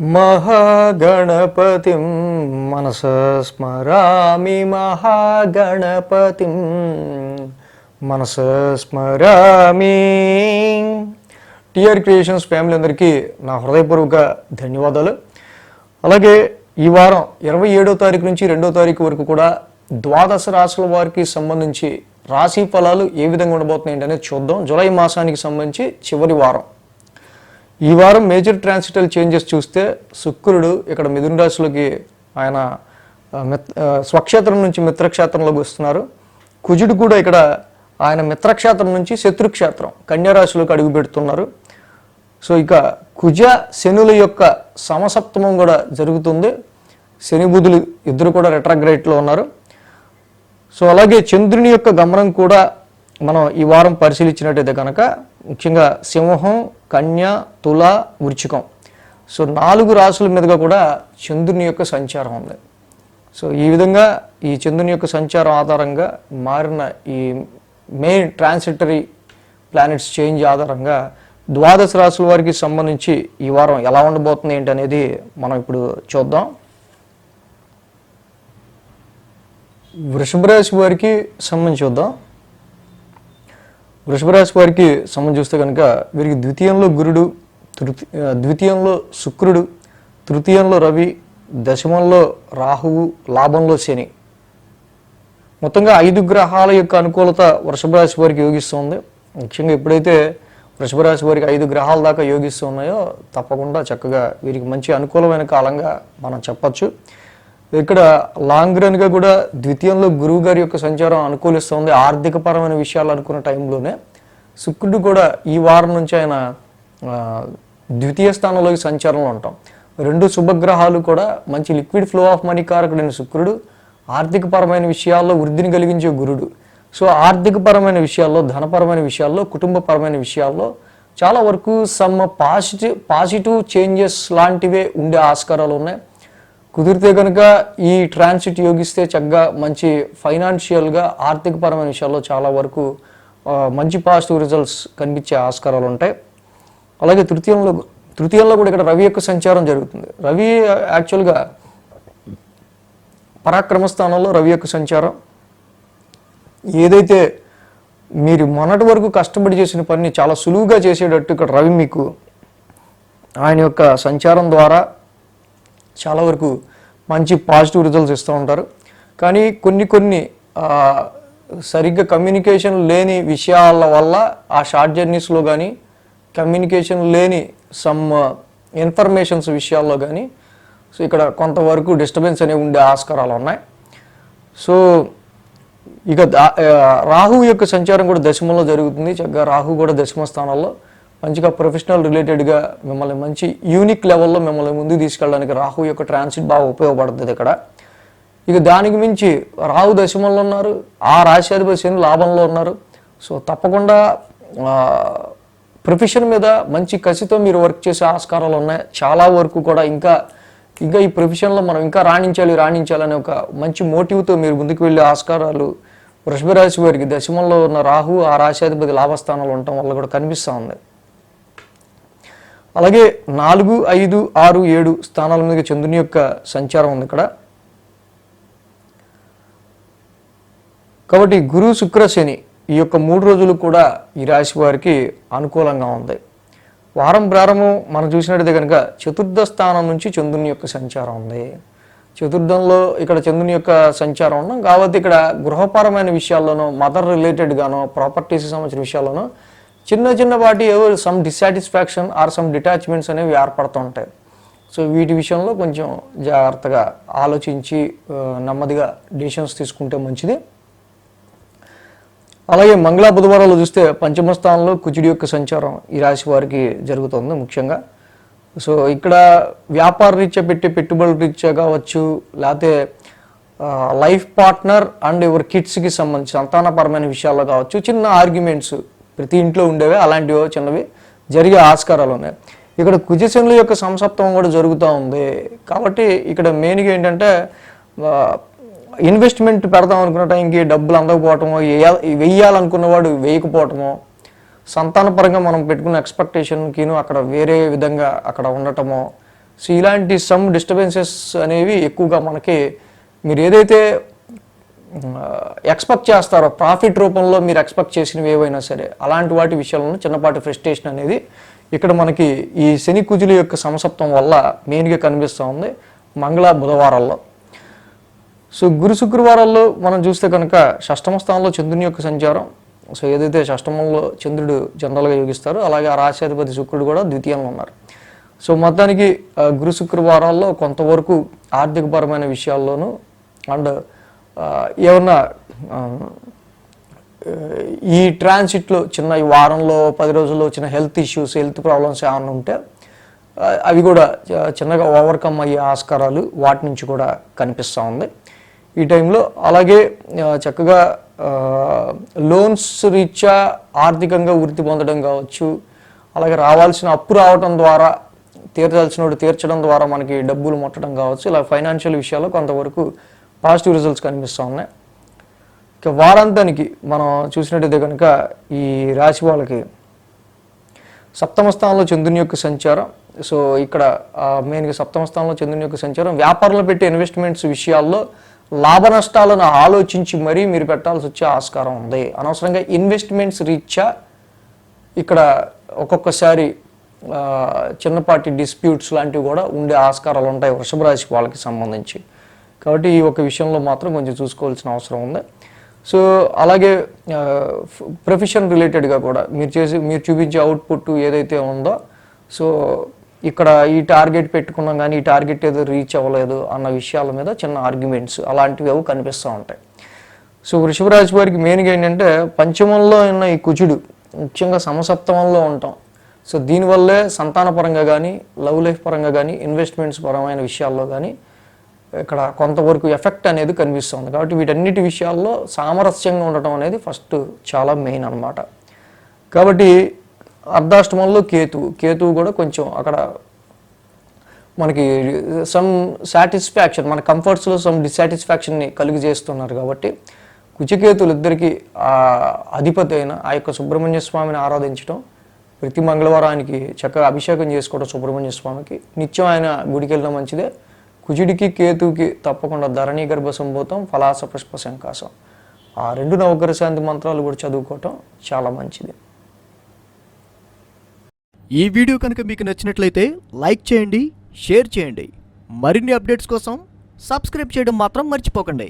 మహాగణపతిం మనస స్మరామి మహాగణపతిం మనస స్మరామి. టిఆర్ క్రియేషన్స్ ఫ్యామిలీ అందరికీ నా హృదయపూర్వక ధన్యవాదాలు. అలాగే ఈ వారం ఇరవై ఏడో తారీఖు నుంచి రెండో తారీఖు వరకు కూడా ద్వాదశ రాశుల వారికి సంబంధించి రాశి ఫలాలు ఏ విధంగా ఉండబోతున్నాయి అనేది చూద్దాం. జూలై మాసానికి సంబంధించి చివరి వారం. ఈ వారం మేజర్ ట్రాన్సిటల్ చేంజెస్ చూస్తే శుక్రుడు ఇక్కడ మిథున రాశిలోకి ఆయన మిత్ స్వక్షేత్రం నుంచి మిత్రక్షేత్రంలోకి వస్తున్నారు. కుజుడు కూడా ఇక్కడ ఆయన మిత్రక్షేత్రం నుంచి శత్రుక్షేత్రం కన్యారాశిలోకి అడుగు పెడుతున్నారు. సో ఇక కుజ శనుల యొక్క సమసప్తమం కూడా జరుగుతుంది. శని బుధులు ఇద్దరు కూడా రెట్రాగ్రైట్లో ఉన్నారు. సో అలాగే చంద్రుని యొక్క గమనం కూడా మనం ఈ వారం పరిశీలించినట్టయితే కనుక ముఖ్యంగా సింహం కన్య తుల వృచ్చికం. సో నాలుగు రాసుల మీదుగా కూడా చంద్రుని యొక్క సంచారం ఉంది. సో ఈ విధంగా ఈ చంద్రుని యొక్క సంచారం ఆధారంగా మారిన ఈ మెయిన్ ట్రాన్సిటరీ ప్లానెట్స్ చేంజ్ ఆధారంగా ద్వాదశ రాశుల వారికి సంబంధించి ఈ వారం ఎలా ఉండబోతుంది ఏంటి అనేది మనం ఇప్పుడు చూద్దాం. వృషభ రాశి వారికి సంబంధించి చూద్దాం. వృషభరాశి వారికి సంబంధం చూస్తే కనుక వీరికి ద్వితీయంలో గురుడు తృతీ ద్వితీయంలో శుక్రుడు తృతీయంలో రవి దశమంలో రాహువు లాభంలో శని. మొత్తంగా ఐదు గ్రహాల యొక్క అనుకూలత వృషభరాశి వారికి యోగిస్తుంది ముఖ్యంగా ఎప్పుడైతే వృషభరాశి వారికి ఐదు గ్రహాల దాకా యోగిస్తున్నాయో తప్పకుండా చక్కగా వీరికి మంచి అనుకూలమైన కాలంగా మనం చెప్పచ్చు. ఇక్కడ లాంగ్ రన్గా కూడా ద్వితీయంలో గురువు గారి యొక్క సంచారం అనుకూలిస్తుంది. ఆర్థిక పరమైన విషయాలు అనుకున్న టైంలోనే శుక్రుడు కూడా ఈ వారం నుంచి ఆయన ద్వితీయ స్థానంలోకి సంచారంలో ఉంటాం. రెండు శుభగ్రహాలు కూడా మంచి లిక్విడ్ ఫ్లో ఆఫ్ మనీ కారకుడైన శుక్రుడు ఆర్థికపరమైన విషయాల్లో వృద్ధిని కలిగించే గురుడు. సో ఆర్థికపరమైన విషయాల్లో ధనపరమైన విషయాల్లో కుటుంబపరమైన విషయాల్లో చాలా వరకు సమ్ పాజిటివ్ పాజిటివ్ చేంజెస్ లాంటివే ఉండే ఆస్కారాలు ఉన్నాయి. కుదిరితే కనుక ఈ ట్రాన్సిట్ యోగిస్తే చక్కగా మంచి ఫైనాన్షియల్గా ఆర్థికపరమైన విషయాల్లో చాలా వరకు మంచి పాజిటివ్ రిజల్ట్స్ కనిపించే ఆస్కారాలు ఉంటాయి. అలాగే తృతీయంలో తృతీయంలో కూడా ఇక్కడ రవి యొక్క సంచారం జరుగుతుంది. రవి యాక్చువల్గా పరాక్రమ స్థానంలో రవి యొక్క సంచారం. ఏదైతే మీరు మొన్నటి వరకు కష్టపడి చేసిన పని చాలా సులువుగా చేసేటట్టు ఇక్కడ రవి మీకు ఆయన యొక్క సంచారం ద్వారా చాలా వరకు మంచి పాజిటివ్ రిజల్ట్స్ ఇస్తూ ఉంటారు. కానీ కొన్ని కొన్ని సరిగ్గా కమ్యూనికేషన్ లేని విషయాల వల్ల ఆ షార్ట్ జర్నీస్లో కానీ కమ్యూనికేషన్ లేని సమ్ ఇన్ఫర్మేషన్స్ విషయాల్లో కానీ సో ఇక్కడ కొంతవరకు డిస్టర్బెన్స్ అనేవి ఉండే ఆస్కారాలు ఉన్నాయి. సో ఇక రాహు యొక్క సంచారం కూడా దశమంలో జరుగుతుంది. చక్కగా రాహు కూడా దశమ స్థానాల్లో మంచిగా ప్రొఫెషనల్ రిలేటెడ్గా మిమ్మల్ని మంచి యూనిక్ లెవెల్లో మిమ్మల్ని ముందుకు తీసుకెళ్ళడానికి రాహు యొక్క ట్రాన్సిట్ బాగా ఉపయోగపడుతుంది ఇక్కడ. ఇక దానికి మించి రాహు దశమంలో ఉన్నారు ఆ రాశాధిపతి శని లాభంలో ఉన్నారు. సో తప్పకుండా ప్రొఫెషన్ మీద మంచి కసితో మీరు వర్క్ చేసే ఆస్కారాలు ఉన్నాయి. చాలా వరకు కూడా ఇంకా ఇంకా ఈ ప్రొఫెషన్లో మనం ఇంకా రాణించాలి రాణించాలనే ఒక మంచి మోటివ్తో మీరు ముందుకు వెళ్ళే ఆస్కారాలు వృషభ రాశి వారికి దశమంలో ఉన్న రాహు ఆ రాశాధిపతి లాభస్థానాలు ఉండటం వల్ల కూడా కనిపిస్తూ ఉంది. అలాగే నాలుగు ఐదు ఆరు ఏడు స్థానాల మీద చంద్రుని యొక్క సంచారం ఉంది ఇక్కడ. కాబట్టి గురు శుక్ర శని ఈ యొక్క మూడు రోజులు కూడా ఈ రాశి వారికి అనుకూలంగా ఉంది. వారం ప్రారంభం మనం చూసినట్టయితే కనుక చతుర్థ స్థానం నుంచి చంద్రుని యొక్క సంచారం ఉంది. చతుర్థంలో ఇక్కడ చంద్రుని యొక్క సంచారం ఉన్నాం. కాబట్టి ఇక్కడ గృహపరమైన విషయాల్లోనూ మదర్ రిలేటెడ్గానో ప్రాపర్టీస్ సంబంధించిన విషయాల్లోనూ చిన్న చిన్న వాటి ఏవో some dissatisfaction or some detachments అనేవి ఏర్పడుతుంటాయి సో వీటి విషయంలో కొంచెం జాగ్రత్తగా ఆలోచించి నెమ్మదిగా డిసిషన్స్ తీసుకుంటే మంచిది. అలాగే మంగళ బుధవారాలు చూస్తే పంచమ స్థానంలో కుజుడి యొక్క సంచారం ఈ రాశి వారికి జరుగుతుంది ముఖ్యంగా. సో ఇక్కడ వ్యాపార రీత్యా పెట్టే పెట్టుబడుల రీత్యా కావచ్చు లేకపోతే లైఫ్ పార్ట్నర్ అండ్ ఎవరి కిడ్స్కి సంబంధించి సంతానపరమైన విషయాల్లో కావచ్చు చిన్న ఆర్గ్యుమెంట్స్ ప్రతి ఇంట్లో ఉండేవి అలాంటివి చిన్నవి జరిగే ఆస్కారాలు ఉన్నాయి. ఇక్కడ కుజశనుల యొక్క సంసప్తం కూడా జరుగుతూ ఉంది. కాబట్టి ఇక్కడ మెయిన్గా ఏంటంటే ఇన్వెస్ట్మెంట్ పెడదాం అనుకున్న టైంకి డబ్బులు అందకపోవటమో వేయాలనుకున్నవాడు వెయ్యాలనుకున్నవాడు వేయకపోవటమో సంతానపరంగా మనం పెట్టుకున్న ఎక్స్పెక్టేషన్కిను అక్కడ వేరే విధంగా అక్కడ ఉండటమో సో ఇలాంటి సమ్ డిస్టర్బెన్సెస్ అనేవి ఎక్కువగా మనకి మీరు ఏదైతే ఎక్స్పెక్ట్ చేస్తారో ప్రాఫిట్ రూపంలో మీరు ఎక్స్పెక్ట్ చేసినవి ఏవైనా సరే అలాంటి వాటి విషయంలో చిన్నపాటి ఫ్రస్ట్రేషన్ అనేది ఇక్కడ మనకి ఈ శని కుజుల యొక్క సమసప్తం వల్ల మెయిన్గా కనిపిస్తూ ఉంది మంగళ బుధవారాల్లో. సో గురు శుక్రవారాల్లో మనం చూస్తే కనుక షష్టమ స్థానంలో చంద్రుని యొక్క సంచారం. సో ఏదైతే షష్టమంలో చంద్రుడు జనరల్గా యోగిస్తారో అలాగే ఆ రాశ్యాధిపతి శుక్రుడు కూడా ద్వితీయంలో ఉన్నారు. సో మొత్తానికి గురు శుక్రవారాల్లో కొంతవరకు ఆర్థికపరమైన విషయాల్లోనూ అండ్ ఏమన్నా ఈ ట్రాన్సిట్లో చిన్న ఈ వారంలో పది రోజుల్లో వచ్చిన హెల్త్ ఇష్యూస్ హెల్త్ ప్రాబ్లమ్స్ ఏమైనా ఉంటే అవి కూడా చిన్నగా ఓవర్కమ్ అయ్యే ఆస్కారాలు వాటి నుంచి కూడా కనిపిస్తూ ఉంది. ఈ టైంలో అలాగే చక్కగా లోన్స్ రీత్యా ఆర్థికంగా వృద్ధి పొందడం కావచ్చు అలాగే రావాల్సిన అప్పు రావడం ద్వారా తీర్చాల్సిన తీర్చడం ద్వారా మనకి డబ్బులు ముట్టడం కావచ్చు ఇలా ఫైనాన్షియల్ విషయాల్లో కొంతవరకు పాజిటివ్ రిజల్ట్స్ కనిపిస్తూ ఉన్నాయి. ఇక వారాంతానికి మనం చూసినట్టయితే కనుక ఈ రాశి వాళ్ళకి సప్తమ స్థానంలో చంద్రుని యొక్క సంచారం. సో ఇక్కడ మెయిన్గా సప్తమ స్థానంలో చంద్రుని యొక్క సంచారం. వ్యాపారంలో పెట్టే ఇన్వెస్ట్మెంట్స్ విషయాల్లో లాభ నష్టాలను ఆలోచించి మరీ మీరు పెట్టాల్సి వచ్చే ఆస్కారం ఉంది. అనవసరంగా ఇన్వెస్ట్మెంట్స్ రీత్యా ఇక్కడ ఒక్కొక్కసారి చిన్నపాటి డిస్ప్యూట్స్ లాంటివి కూడా ఉండే ఆస్కారాలు ఉంటాయి వృషభ రాశి వాళ్ళకి సంబంధించి. కాబట్టి ఈ ఒక విషయంలో మాత్రం కొంచెం చూసుకోవాల్సిన అవసరం ఉంది. సో అలాగే ప్రొఫెషన్ రిలేటెడ్గా కూడా మీరు చేసి మీరు చూపించే అవుట్పుట్ ఏదైతే ఉందో సో ఇక్కడ ఈ టార్గెట్ పెట్టుకున్నాం కానీ ఈ టార్గెట్ ఏదో రీచ్ అవ్వలేదు అన్న విషయాల మీద చిన్న ఆర్గ్యుమెంట్స్ అలాంటివి అవి కనిపిస్తూ ఉంటాయి. సో వృషభరాజు వారికి మెయిన్గా ఏంటంటే పంచమంలో ఉన్న ఈ కుజుడు ముఖ్యంగా సమసప్తమంలో ఉంటాం. సో దీనివల్లే సంతానపరంగా కానీ లవ్ లైఫ్ పరంగా కానీ ఇన్వెస్ట్మెంట్స్ పరమైన విషయాల్లో కానీ ఇక్కడ కొంతవరకు ఎఫెక్ట్ అనేది కనిపిస్తుంది. కాబట్టి వీటన్నిటి విషయాల్లో సామరస్యంగా ఉండటం అనేది ఫస్ట్ చాలా మెయిన్ అన్నమాట. కాబట్టి అర్ధాష్టమంలో కేతు కేతువు కూడా కొంచెం అక్కడ మనకి సమ్ సాటిస్ఫాక్షన్ మన కంఫర్ట్స్లో సమ్ డిస్సాటిస్ఫాక్షన్ని కలిగి చేస్తున్నారు కాబట్టి కుచికేతులు ఇద్దరికి ఆ అధిపతి అయిన ఆ యొక్క సుబ్రహ్మణ్య స్వామిని ఆరాధించడం ప్రతి మంగళవారానికి చక్కగా అభిషేకం చేసుకోవడం సుబ్రహ్మణ్య స్వామికి నిత్యం ఆయన గుడికి వెళ్ళడం మంచిదే. కుజుడికి కేతుకి తప్పకుండా ధరణి గర్భ సంభూతం ఫలాస పుష్ప శంకాసం ఆ రెండు నవగ్రహ శాంతి మంత్రాలు కూడా చదువుకోవటం చాలా మంచిది. ఈ వీడియో కనుక మీకు నచ్చినట్లయితే లైక్ చేయండి షేర్ చేయండి. మరిన్ని అప్డేట్స్ కోసం సబ్స్క్రైబ్ చేయడం మాత్రం మర్చిపోకండి.